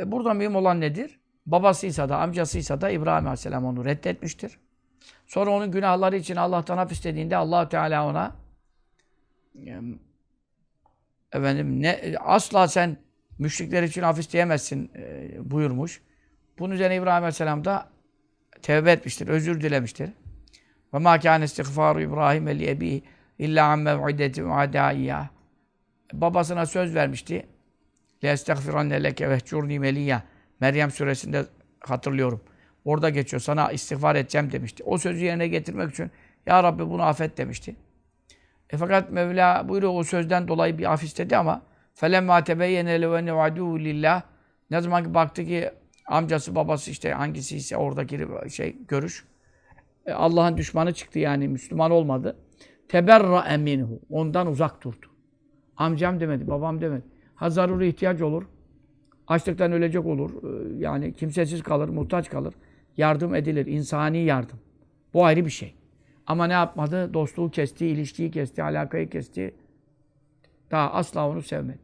E, burada mühim olan nedir? Babasıysa da amcasıysa da İbrahim Aleyhisselam onu reddetmiştir. Sonra onun günahları için Allah'tan af istediğinde allah Teala ona e, efendim ne asla sen müşrikler için af isteyemezsin e, buyurmuş. Bunun üzerine İbrahim Aleyhisselam da tevbe etmiştir, özür dilemiştir. Ve ma kâne istiğfaru İbrahim li ebi illa an mev'ideti. Babasına söz vermişti. Le estağfiranne leke vehcurni meliyya. Meryem suresinde hatırlıyorum. Orada geçiyor. Sana istiğfar edeceğim demişti. O sözü yerine getirmek için Ya Rabbi bunu affet demişti. E fakat Mevla buyuruyor o sözden dolayı bir af istedi ama فَلَمَّا تَبَيَّنَ لَوَنَّ وَعَدُوهُ لِلّٰهِ Ne zaman ki baktı ki amcası babası işte hangisi ise oradaki şey görüş e, Allah'ın düşmanı çıktı yani Müslüman olmadı. Teberra minhu. Ondan uzak durdu. Amcam demedi, babam demedi. Ha zaruri ihtiyaç olur. Açlıktan ölecek olur. Ee, Yani kimsesiz kalır, muhtaç kalır. Yardım edilir. insani yardım. Bu ayrı bir şey. Ama ne yapmadı? Dostluğu kesti, ilişkiyi kesti, alakayı kesti. Daha asla onu sevmedi.